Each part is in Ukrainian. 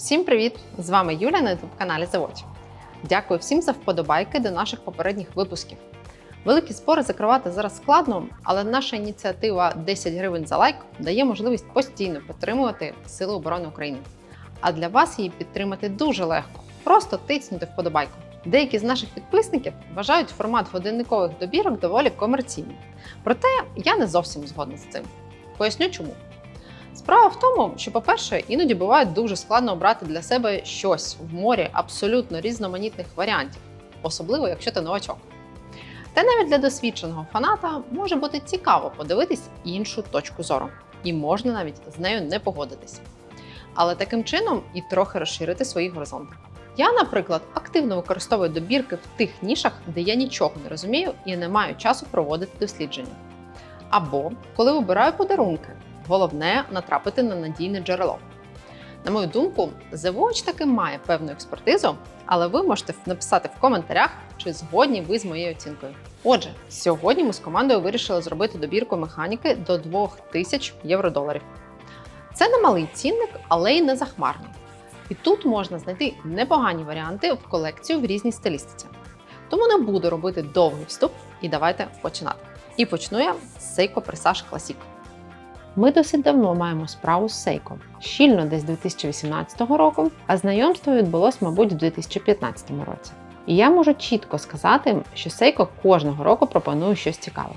Всім привіт! З вами Юля на youtube каналі Заводь. Дякую всім за вподобайки до наших попередніх випусків. Великі спори закривати зараз складно, але наша ініціатива 10 гривень за лайк дає можливість постійно підтримувати Сили оборони України. А для вас її підтримати дуже легко. Просто тицнути вподобайку. Деякі з наших підписників вважають формат годинникових добірок доволі комерційним. Проте я не зовсім згодна з цим. Поясню чому. Справа в тому, що, по-перше, іноді буває дуже складно обрати для себе щось в морі абсолютно різноманітних варіантів, особливо якщо ти новачок. Та навіть для досвідченого фаната може бути цікаво подивитись іншу точку зору, і можна навіть з нею не погодитись. Але таким чином і трохи розширити свої горизонти. Я, наприклад, активно використовую добірки в тих нішах, де я нічого не розумію і не маю часу проводити дослідження. Або коли вибираю подарунки, головне натрапити на надійне джерело. На мою думку, Watch таки має певну експертизу, але ви можете написати в коментарях, чи згодні ви з моєю оцінкою. Отже, сьогодні ми з командою вирішили зробити добірку механіки до 2000 євро-доларів. Це не малий цінник, але й не захмарний. І тут можна знайти непогані варіанти в колекцію в різній стилістиці. Тому не буду робити довгий вступ і давайте починати. І почну я з Seiko Presage Classic. Ми досить давно маємо справу з Seiko. Щільно десь 2018 року, а знайомство відбулось, мабуть, в 2015 році. І я можу чітко сказати, що Seiko кожного року пропонує щось цікаве.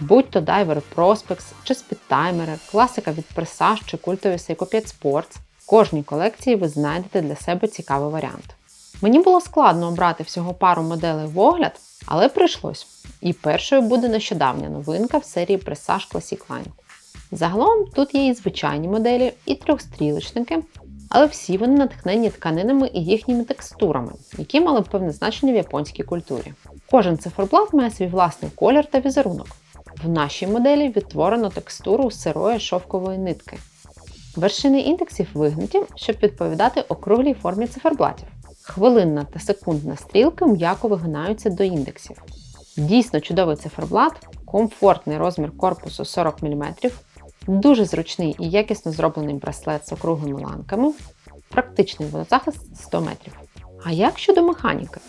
Будь то дайвери Prospex чи спідтаймери, класика від Presage чи культові Seiko 5 Sports, в кожній колекції ви знайдете для себе цікавий варіант. Мені було складно обрати всього пару моделей в огляд, але прийшлось. І першою буде нещодавня новинка в серії Presage Classic Line. Загалом тут є і звичайні моделі, і трьохстрілочники, але всі вони натхнені тканинами і їхніми текстурами, які мали певне значення в японській культурі. Кожен циферблат має свій власний колір та візерунок. В нашій моделі відтворено текстуру сирої шовкової нитки. Вершини індексів вигнуті, щоб відповідати округлій формі циферблатів. Хвилинна та секундна стрілки м'яко вигинаються до індексів. Дійсно чудовий циферблат, комфортний розмір корпусу 40 мм, дуже зручний і якісно зроблений браслет з округлими ланками, практичний водозахист 100 метрів. А як щодо механіки?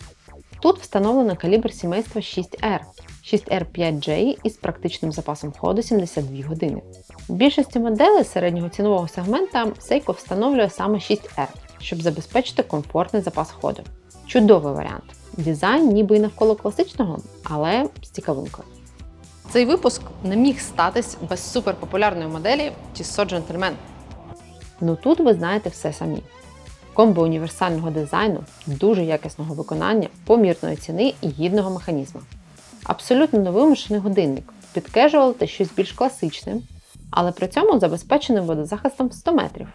Тут встановлено калібр сімейства 6R, 6R5J із практичним запасом ходу 72 години. В більшості моделей середнього цінового сегмента Seiko встановлює саме 6R, щоб забезпечити комфортний запас ходу. Чудовий варіант. Дизайн ніби і навколо класичного, але з цікавинкою. Цей випуск не міг статись без суперпопулярної моделі Tissot Gentleman. Ну тут ви знаєте все самі. Комбо універсального дизайну, дуже якісного виконання, помірної ціни і гідного механізму. Абсолютно невимушений годинник, під кежуал та щось більш класичне, але при цьому забезпечений водозахистом в 100 метрів.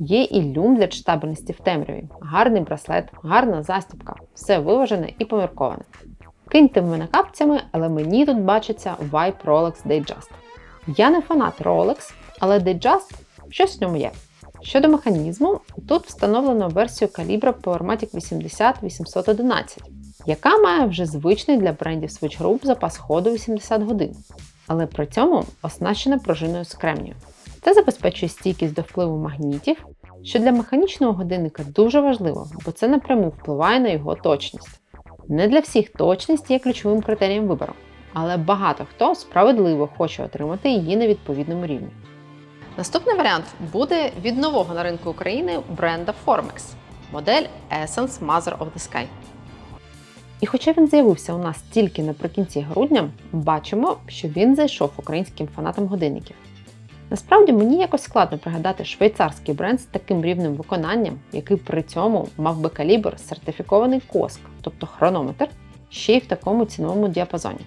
Є і люм для читабельності в темряві, гарний браслет, гарна застібка, все виважене і помірковане. Киньте в мене капцями, але мені тут бачиться Vibe Rolex Datejust. Я не фанат Rolex, але Datejust щось в ньому є. Щодо механізму, тут встановлено версію калібра Powermatic 80-811, яка має вже звичний для брендів Switch Group запас ходу 80 годин, але при цьому оснащена пружиною з кремнію. Це забезпечує стійкість до впливу магнітів, що для механічного годинника дуже важливо, бо це напряму впливає на його точність. Не для всіх точність є ключовим критерієм вибору, але багато хто справедливо хоче отримати її на відповідному рівні. Наступний варіант буде від нового на ринку України бренда Formex, модель Essence Mother of the Sky. І хоча він з'явився у нас тільки наприкінці грудня, бачимо, що він зайшов українським фанатам годинників. Насправді мені якось складно пригадати швейцарський бренд з таким рівнем виконанням, який при цьому мав би калібр сертифікований коск, тобто хронометр, ще й в такому ціновому діапазоні.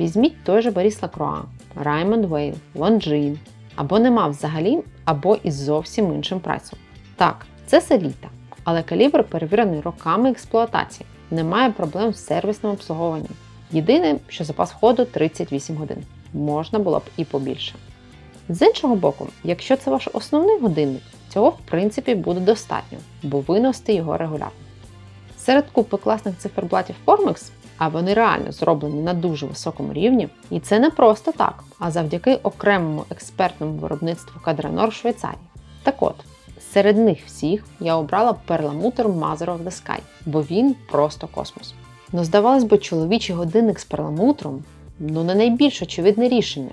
Візьміть той же Борис Лакруа, Raymond Вейл, Longines, або не мав взагалі, або із зовсім іншим прайсом. Так, це селіта, але калібр перевірений роками експлуатації, немає проблем з сервісним обслуговуванням. Єдине, що запас ходу 38 годин, можна було б і побільше. З іншого боку, якщо це ваш основний годинник, цього в принципі буде достатньо, бо ви носите його регулярно. Серед купи класних циферблатів Formex, а вони реально зроблені на дуже високому рівні, і це не просто так, а завдяки окремому експертному виробництву Кадранор в Швейцарії. Так от, Серед них всіх я обрала перламутр Mother of the Sky, бо він просто космос. Ну, здавалось би, чоловічий годинник з перламутром ну не найбільш очевидне рішення.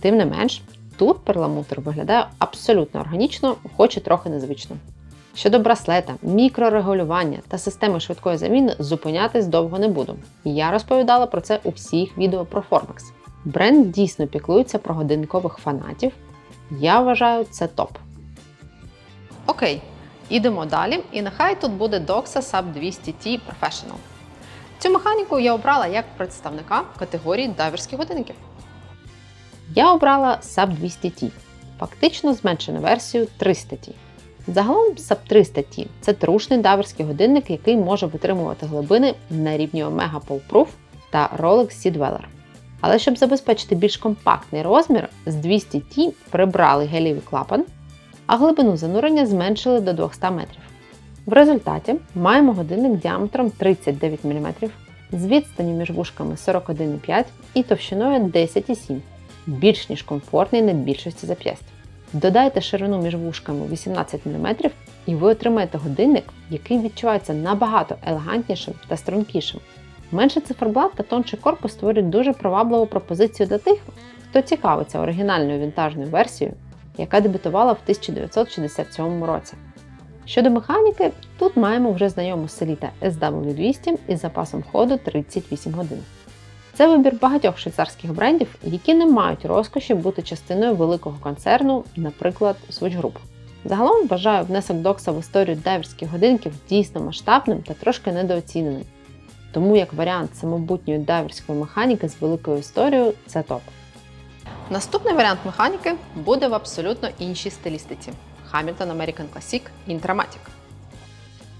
Тим не менш, тут перламутр виглядає абсолютно органічно, хоч і трохи незвично. Щодо браслета, мікрорегулювання та системи швидкої заміни зупинятись довго не буду. Я розповідала про це у всіх відео про Formex. Бренд дійсно піклується про годинникових фанатів. Я вважаю це топ. Окей, ідемо далі. І нехай тут буде Doxa Sub 200T Professional. Цю механіку я обрала як представника категорії дайверських годинників. Я обрала Sub 200T, фактично зменшену версію 300T. Загалом SAP 300T це трушний дайверський годинник, який може витримувати глибини на рівні Omega Pole та Rolex Sea Dweller. Але щоб забезпечити більш компактний розмір, з 200T прибрали гелівий клапан, а глибину занурення зменшили до 200 метрів. В результаті маємо годинник діаметром 39 мм, з відстані між вушками 41,5 і товщиною 10,7 більш ніж комфортний на більшості зап'ястів. Додайте ширину між вушками 18 мм, і ви отримаєте годинник, який відчувається набагато елегантнішим та стрункішим. Менший циферблат та тонший корпус створюють дуже привабливу пропозицію для тих, хто цікавиться оригінальною вінтажною версією, яка дебютувала в 1967 році. Щодо механіки, тут маємо вже знайому селіта SW200 із запасом ходу 38 годин. Це вибір багатьох швейцарських брендів, які не мають розкоші бути частиною великого концерну, наприклад, Swatch Group. Загалом вважаю внесок Докса в історію дайверських годинків дійсно масштабним та трошки недооціненим. Тому як варіант самобутньої дайверської механіки з великою історією це топ. Наступний варіант механіки буде в абсолютно іншій стилістиці Hamilton American Classic Intramatic.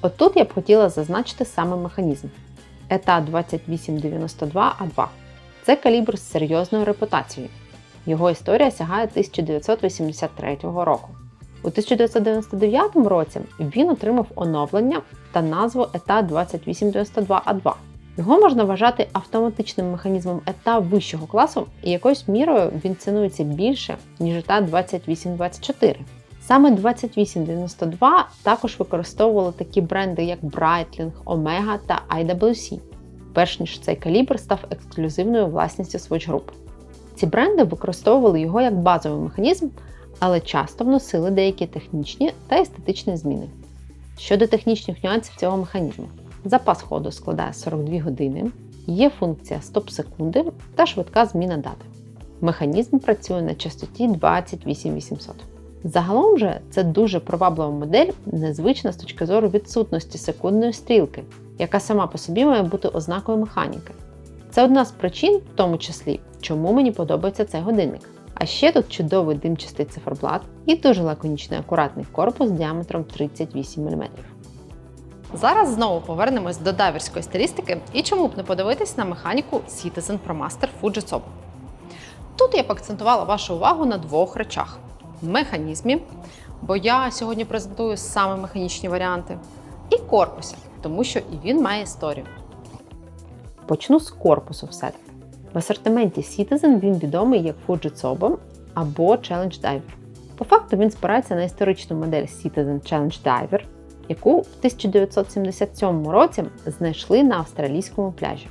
Отут я б хотіла зазначити саме механізм. ЕТА 2892А2. Це калібр з серйозною репутацією. Його історія сягає 1983 року. У 1999 році він отримав оновлення та назву ЕТА 2892А2. Його можна вважати автоматичним механізмом ета вищого класу, і якоюсь мірою він цінується більше, ніж ета 2824. Саме 2892 також використовували такі бренди, як Breitling, Omega та IWC, перш ніж цей калібр став ексклюзивною власністю Swatch Group. Ці бренди використовували його як базовий механізм, але часто вносили деякі технічні та естетичні зміни. Щодо технічних нюансів цього механізму, запас ходу складає 42 години, є функція стоп-секунди та швидка зміна дати. Механізм працює на частоті 28800. Загалом же це дуже приваблива модель, незвична з точки зору відсутності секундної стрілки, яка сама по собі має бути ознакою механіки. Це одна з причин, в тому числі, чому мені подобається цей годинник. А ще тут чудовий димчастий циферблат і дуже лаконічний акуратний корпус діаметром 38 мм. Зараз знову повернемось до дайверської стилістики і чому б не подивитись на механіку Citizen ProMaster Fujitsu. Тут я б акцентувала вашу увагу на двох речах механізмі, бо я сьогодні презентую саме механічні варіанти, і корпусі, тому що і він має історію. Почну з корпусу все-таки. В асортименті Citizen він відомий як Fujitsu або Challenge Diver. По факту він спирається на історичну модель Citizen Challenge Diver, яку в 1977 році знайшли на австралійському пляжі.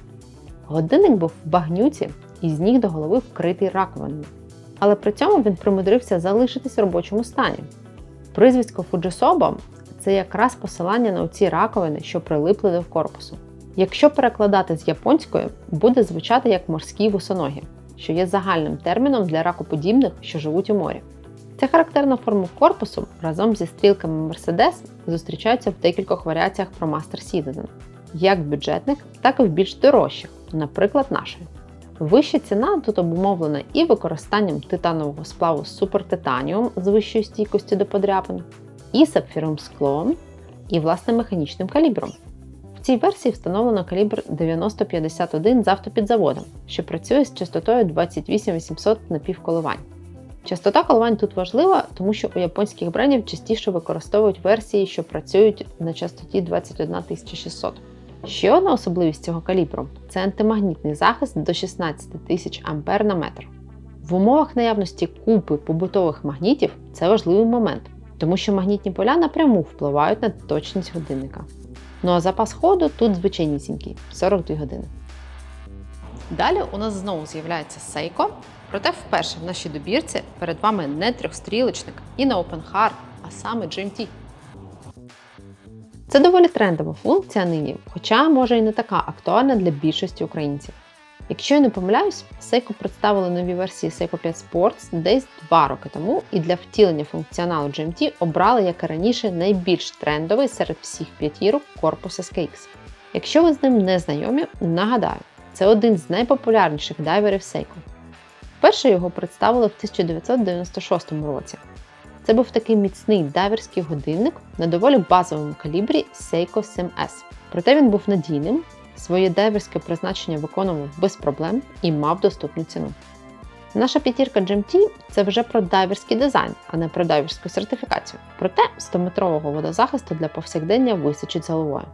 Годинник був в багнюці і з ніг до голови вкритий раковинами але при цьому він примудрився залишитись в робочому стані. Прізвисько Фуджисоба це якраз посилання на оці раковини, що прилипли до корпусу. Якщо перекладати з японської, буде звучати як морські вусоногі, що є загальним терміном для ракоподібних, що живуть у морі. Ця характерна форма корпусу разом зі стрілками Mercedes зустрічаються в декількох варіаціях про Master Citizen, як в бюджетних, так і в більш дорожчих, наприклад, нашої. Вища ціна тут обумовлена і використанням титанового сплаву супертитаніум з вищою стійкістю до подряпин, і сапфіровим склом, і власне механічним калібром. В цій версії встановлено калібр 9051 з автопідзаводом, що працює з частотою 28800 напівколивань. Частота коливань тут важлива, тому що у японських брендів частіше використовують версії, що працюють на частоті 21600. Ще одна особливість цього калібру це антимагнітний захист до 16 тисяч А на метр. В умовах наявності купи побутових магнітів це важливий момент, тому що магнітні поля напряму впливають на точність годинника. Ну а запас ходу тут звичайнісінький 42 години. Далі у нас знову з'являється Seiko, проте вперше в нашій добірці перед вами не трьохстрілочник і не Open Heart, а саме GMT. Це доволі трендова функція нині, хоча може і не така актуальна для більшості українців. Якщо я не помиляюсь, Seiko представили нові версії Seiko 5 Sports десь два роки тому, і для втілення функціоналу GMT обрали, як і раніше, найбільш трендовий серед всіх п'ятірок корпус SKX. Якщо ви з ним не знайомі, нагадаю, це один з найпопулярніших дайверів Seiko. Вперше його представили в 1996 році. Це був такий міцний дайверський годинник на доволі базовому калібрі Seiko 7S. Проте він був надійним, своє дайверське призначення виконував без проблем і мав доступну ціну. Наша п'ятірка GMT це вже про дайверський дизайн, а не про дайверську сертифікацію. Проте 100-метрового водозахисту для повсякдення вистачить головою.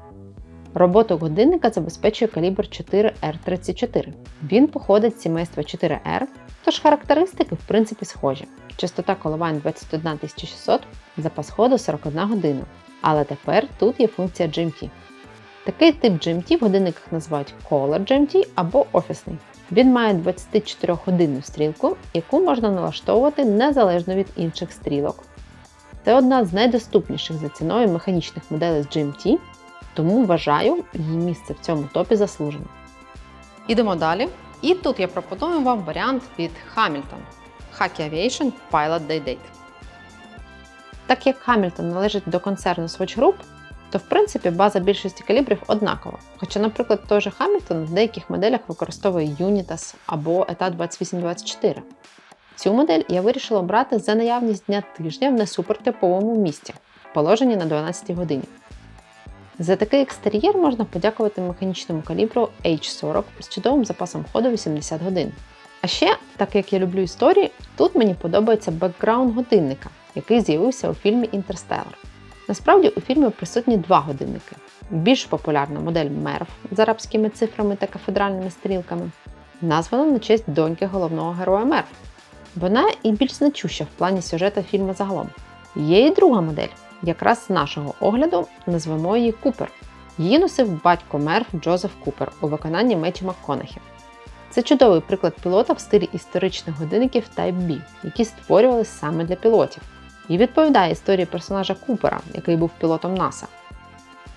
Роботу годинника забезпечує калібр 4R34. Він походить з сімейства 4R, тож характеристики в принципі схожі. Частота коливань 21600, запас ходу 41 година. Але тепер тут є функція GMT. Такий тип GMT в годинниках називають Color GMT або офісний. Він має 24-годинну стрілку, яку можна налаштовувати незалежно від інших стрілок. Це одна з найдоступніших за ціною механічних моделей з GMT, тому вважаю, її місце в цьому топі заслужено. Ідемо далі. І тут я пропоную вам варіант від Hamilton Hacky Aviation Pilot Day Date. Так як Hamilton належить до концерну Swatch Group, то в принципі база більшості калібрів однакова. Хоча, наприклад, той же Hamilton в деяких моделях використовує Unitas або ETA 2824. Цю модель я вирішила обрати за наявність дня тижня в несупертиповому місці, положенні на 12 годині. За такий екстер'єр можна подякувати механічному калібру H40 з чудовим запасом ходу 80 годин. А ще, так як я люблю історії, тут мені подобається бекграунд годинника, який з'явився у фільмі Інтерстеллар. Насправді у фільмі присутні два годинники. Більш популярна модель Мерв з арабськими цифрами та кафедральними стрілками, названа на честь доньки головного героя Мерв. Вона і більш значуща в плані сюжету фільму загалом. Є і друга модель, якраз з нашого огляду назвемо її Купер. Її носив батько Мерв Джозеф Купер у виконанні Меті МакКонахі. Це чудовий приклад пілота в стилі історичних годинників Type B, які створювалися саме для пілотів і відповідає історії персонажа Купера, який був пілотом НАСА.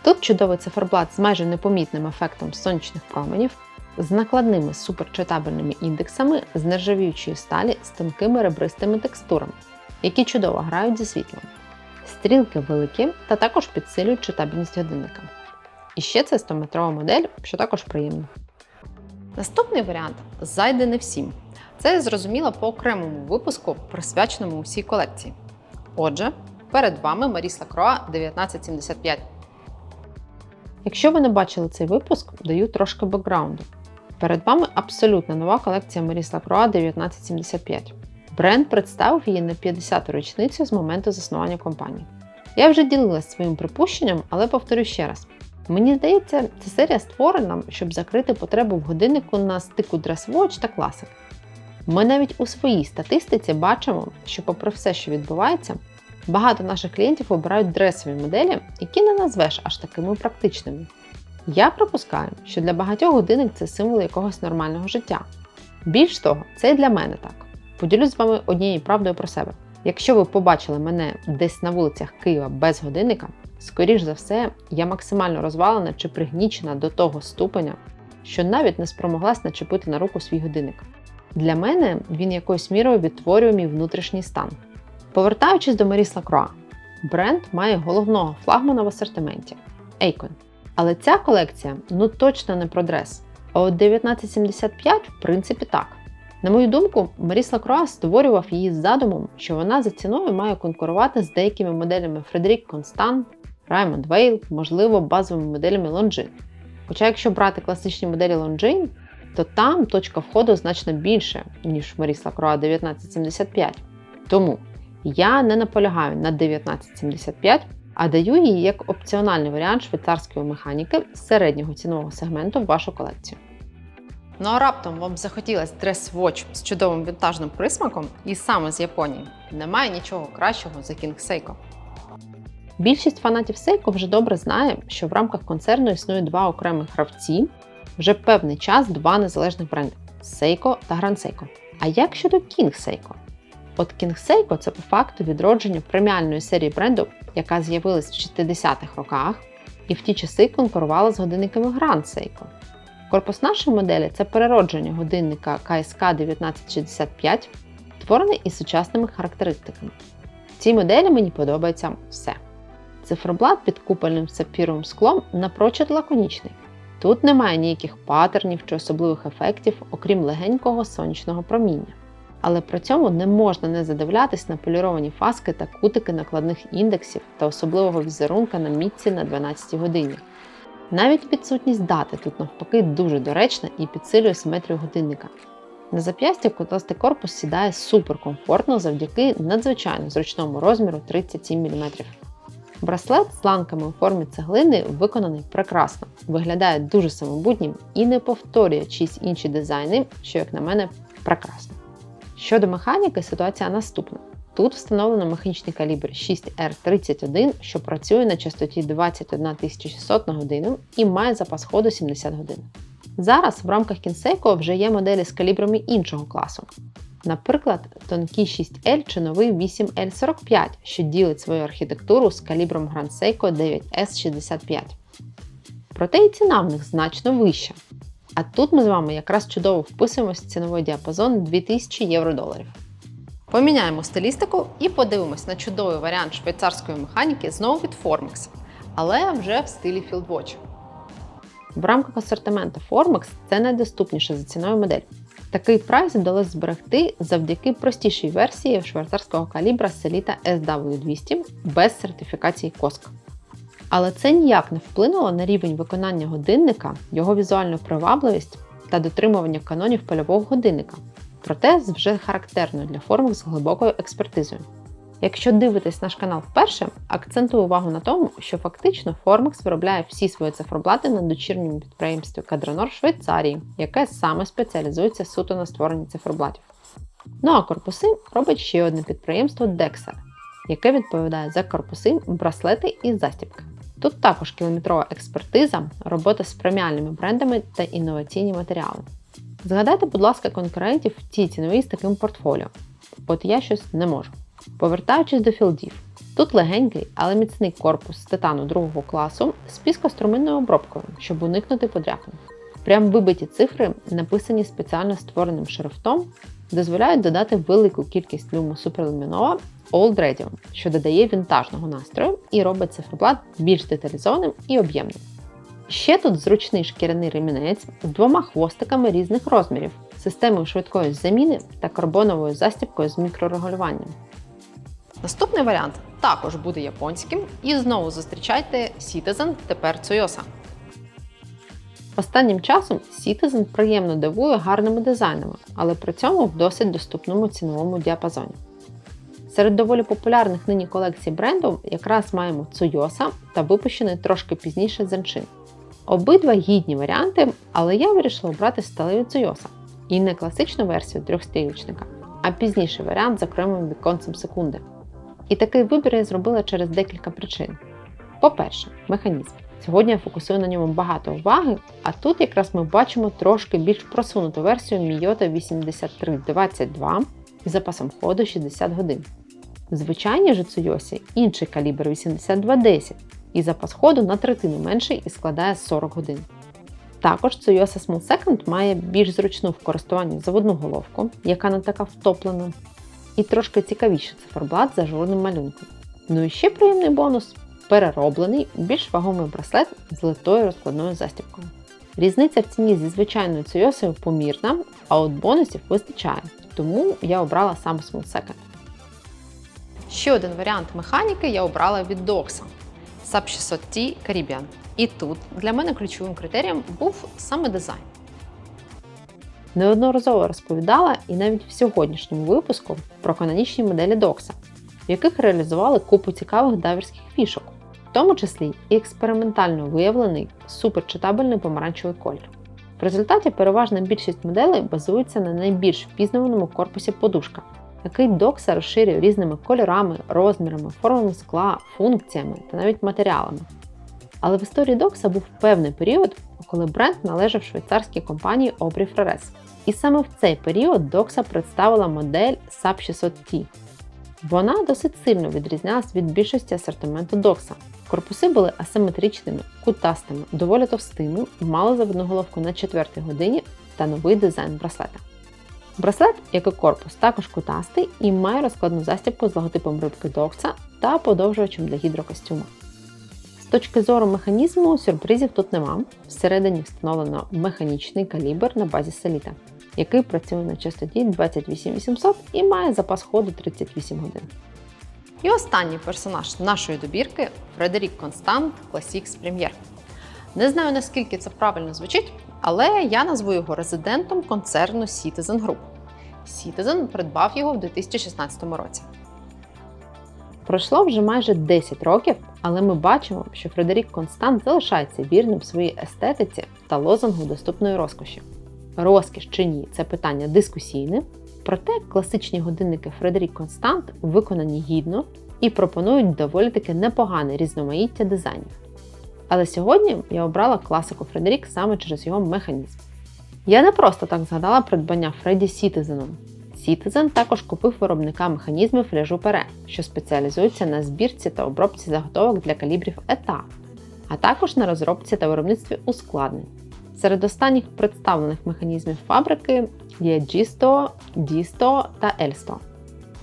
Тут чудовий циферблат з майже непомітним ефектом сонячних променів, з накладними суперчитабельними індексами з нержавіючої сталі з тонкими ребристими текстурами, які чудово грають зі світлом. Стрілки великі та також підсилюють читабельність годинника. І ще це 100-метрова модель, що також приємно. Наступний варіант зайде не всім. Це я зрозуміла по окремому випуску, присвяченому усій колекції. Отже, перед вами Маріс Лакроа 1975. Якщо ви не бачили цей випуск, даю трошки бекграунду. Перед вами абсолютно нова колекція Маріс Лакроа 1975. Бренд представив її на 50-ту річницю з моменту заснування компанії. Я вже ділилася своїм припущенням, але повторю ще раз. Мені здається, ця серія створена, щоб закрити потребу в годиннику на стику Dress Watch та класик. Ми навіть у своїй статистиці бачимо, що, попри все, що відбувається, багато наших клієнтів обирають дресові моделі, які не назвеш аж такими практичними. Я припускаю, що для багатьох годинник це символ якогось нормального життя. Більш того, це і для мене так. Поділюсь з вами однією правдою про себе. Якщо ви побачили мене десь на вулицях Києва без годинника, скоріш за все, я максимально розвалена чи пригнічена до того ступеня, що навіть не спромоглась начепити на руку свій годинник. Для мене він якоюсь мірою відтворює мій внутрішній стан. Повертаючись до Маріс Лакроа, бренд має головного флагмана в асортименті Ейкон. Але ця колекція ну точно не про дрес. А от 1975, в принципі, так. На мою думку, Маріс Лакроа створював її з задумом, що вона за ціною має конкурувати з деякими моделями Фредерік Констант, Раймонд Вейл, можливо, базовими моделями Longines. Хоча, якщо брати класичні моделі Longines, то там точка входу значно більше, ніж в Маріс Лакроа 1975. Тому я не наполягаю на 1975, а даю її як опціональний варіант швейцарської механіки з середнього цінового сегменту в вашу колекцію. Ну а раптом вам захотілося дрес-вотч з чудовим вінтажним присмаком і саме з Японії. Немає нічого кращого за King Seiko. Більшість фанатів Seiko вже добре знає, що в рамках концерну існує два окремих гравці, вже певний час два незалежних бренди Seiko та Grand Seiko. А як щодо King Seiko? От King Seiko – це по факту відродження преміальної серії бренду, яка з'явилась в 60-х роках і в ті часи конкурувала з годинниками Grand Seiko. Корпус нашої моделі це переродження годинника КСК 1965, створений із сучасними характеристиками. В цій моделі мені подобається все. Циферблат під купольним сапфіровим склом напрочуд лаконічний. Тут немає ніяких патернів чи особливих ефектів, окрім легенького сонячного проміння. Але при цьому не можна не задивлятись на поліровані фаски та кутики накладних індексів та особливого візерунка на мітці на 12 годині. Навіть відсутність дати тут навпаки дуже доречна і підсилює симетрію годинника. На зап'ястя кутастий корпус сідає суперкомфортно завдяки надзвичайно зручному розміру 37 мм. Браслет з ланками у формі цеглини виконаний прекрасно, виглядає дуже самобутнім і не повторює чиїсь інші дизайни, що, як на мене, прекрасно. Щодо механіки, ситуація наступна. Тут встановлено механічний калібр 6R31, що працює на частоті 21600 на годину і має запас ходу 70 годин. Зараз в рамках Kinseiko вже є моделі з калібрами іншого класу. Наприклад, тонкий 6L чи новий 8L45, що ділить свою архітектуру з калібром Grand Seiko 9S65. Проте і ціна в них значно вища. А тут ми з вами якраз чудово вписуємося в ціновий діапазон 2000 євро доларів. Поміняємо стилістику і подивимось на чудовий варіант швейцарської механіки знову від Formex, але вже в стилі Fieldwatch. В рамках асортименту Formex це найдоступніша за ціною модель. Такий прайс вдалося зберегти завдяки простішій версії швейцарського калібра Selita SW200 без сертифікації COSC. Але це ніяк не вплинуло на рівень виконання годинника, його візуальну привабливість та дотримування канонів польового годинника, проте вже характерною для формок з глибокою експертизою. Якщо дивитесь наш канал вперше, акцентую увагу на тому, що фактично Formex виробляє всі свої циферблати на дочірньому підприємстві Кадронор Швейцарії, яке саме спеціалізується суто на створенні циферблатів. Ну а корпуси робить ще одне підприємство Dexar, яке відповідає за корпуси, браслети і застібки. Тут також кілометрова експертиза, робота з преміальними брендами та інноваційні матеріали. Згадайте, будь ласка, конкурентів в цій ціновій з таким портфоліо. От я щось не можу. Повертаючись до філдів, тут легенький, але міцний корпус з титану другого класу з піскоструминною обробкою, щоб уникнути подряпин. Прям вибиті цифри, написані спеціально створеним шрифтом, дозволяють додати велику кількість люму суперлюмінова Old Radio, що додає вінтажного настрою і робить циферблат більш деталізованим і об'ємним. Ще тут зручний шкіряний ремінець з двома хвостиками різних розмірів, системою швидкої заміни та карбоновою застібкою з мікрорегулюванням. Наступний варіант також буде японським, і знову зустрічайте Citizen, тепер Tsuyosa. Останнім часом Citizen приємно дивує гарними дизайнами, але при цьому в досить доступному ціновому діапазоні. Серед доволі популярних нині колекцій бренду якраз маємо Tsuyosa та випущений трошки пізніше Zenshin. Обидва гідні варіанти, але я вирішила обрати сталеві Tsuyosa. І не класичну версію трьохстрілочника, а пізніший варіант з окремим віконцем секунди. І такий вибір я зробила через декілька причин. По-перше, механізм. Сьогодні я фокусую на ньому багато уваги, а тут якраз ми бачимо трошки більш просунуту версію Miyota 8322 із запасом ходу 60 годин. В звичайній же Tsuyosi інший калібр 8210 і запас ходу на третину менший і складає 40 годин. Також Tsuyosa Small Second має більш зручну в користуванні заводну головку, яка не така втоплена, і трошки цікавіший циферблат з ажурним малюнком. Ну і ще приємний бонус перероблений, більш вагомий браслет з литою розкладною застібкою. Різниця в ціні зі звичайною Tsuyosa помірна, а от бонусів вистачає, тому я обрала сам Small Second. Ще один варіант механіки я обрала від Doxa SAP 600T Caribbean. І тут для мене ключовим критерієм був саме дизайн. Неодноразово розповідала і навіть в сьогоднішньому випуску про канонічні моделі Doxa, в яких реалізували купу цікавих дайверських фішок, в тому числі і експериментально виявлений суперчитабельний помаранчевий колір. В результаті переважна більшість моделей базується на найбільш впізнаваному корпусі подушка, який Докса розширює різними кольорами, розмірами, формами скла, функціями та навіть матеріалами. Але в історії Докса був певний період, коли бренд належав швейцарській компанії Aubrey Freres. І саме в цей період Докса представила модель SAP 600T. Вона досить сильно відрізнялась від більшості асортименту Докса. Корпуси були асиметричними, кутастими, доволі товстими, мали заводну головку на четвертій годині та новий дизайн браслета. Браслет, як і корпус, також кутастий і має розкладну застібку з логотипом рибки Докса та подовжувачем для гідрокостюма. З точки зору механізму сюрпризів тут нема. Всередині встановлено механічний калібр на базі Селіта, який працює на частоті 28800 і має запас ходу 38 годин. І останній персонаж нашої добірки Фредерік Констант Classics Premier. Не знаю наскільки це правильно звучить, але я назву його резидентом концерну Citizen Group. Citizen придбав його в 2016 році. Пройшло вже майже 10 років, але ми бачимо, що Фредерік Констант залишається вірним в своїй естетиці та лозунгу доступної розкоші. Розкіш чи ні це питання дискусійне, проте класичні годинники Фредерік Констант виконані гідно і пропонують доволі таки непогане різноманіття дизайнів. Але сьогодні я обрала класику Фредерік саме через його механізм. Я не просто так згадала придбання Фредді Сітизеном. Citizen також купив виробника механізмів Лежу Пере, що спеціалізується на збірці та обробці заготовок для калібрів ЕТА, а також на розробці та виробництві ускладнень. Серед останніх представлених механізмів фабрики є G100, D100 та L100.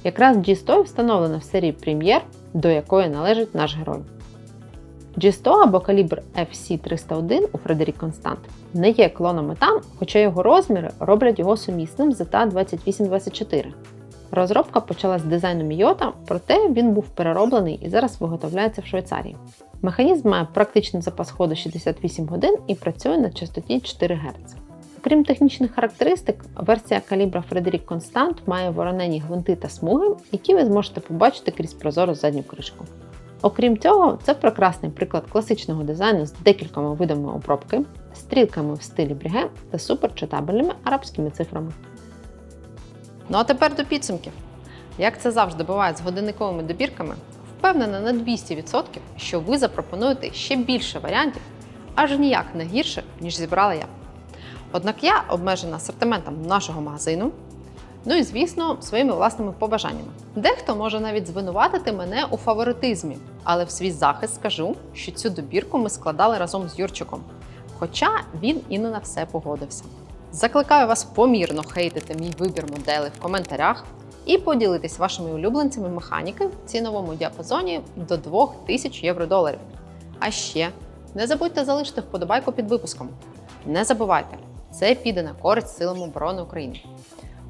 Якраз G100 встановлено в серії Premier, до якої належить наш герой. G100 або калібр FC301 у Фредерік Констант не є клоном метан, хоча його розміри роблять його сумісним з ETA 2824. Розробка почалась з дизайну Міота, проте він був перероблений і зараз виготовляється в Швейцарії. Механізм має практичний запас ходу 68 годин і працює на частоті 4 Гц. Окрім технічних характеристик, версія калібра Фредерік Констант має воронені гвинти та смуги, які ви зможете побачити крізь прозору задню кришку. Окрім цього, це прекрасний приклад класичного дизайну з декількома видами обробки, стрілками в стилі бріге та суперчитабельними арабськими цифрами. Ну а тепер до підсумків. Як це завжди буває з годинниковими добірками, впевнена на 200%, що ви запропонуєте ще більше варіантів, аж ніяк не гірше, ніж зібрала я. Однак я обмежена асортиментом нашого магазину, ну і, звісно, своїми власними побажаннями. Дехто може навіть звинуватити мене у фаворитизмі, але в свій захист скажу, що цю добірку ми складали разом з Юрчиком. Хоча він і не на все погодився. Закликаю вас помірно хейтити мій вибір моделей в коментарях і поділитись вашими улюбленцями механіки в ціновому діапазоні до 2000 євро-доларів. А ще не забудьте залишити вподобайку під випуском. Не забувайте, це піде на користь силам оборони України.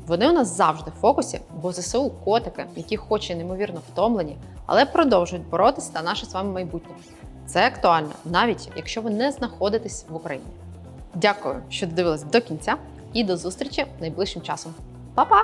Вони у нас завжди в фокусі, бо ЗСУ котики, які хоч і неймовірно втомлені, але продовжують боротися за наше з вами майбутнє. Це актуально, навіть якщо ви не знаходитесь в Україні. Дякую, що додивились до кінця, і до зустрічі найближчим часом. Па-па!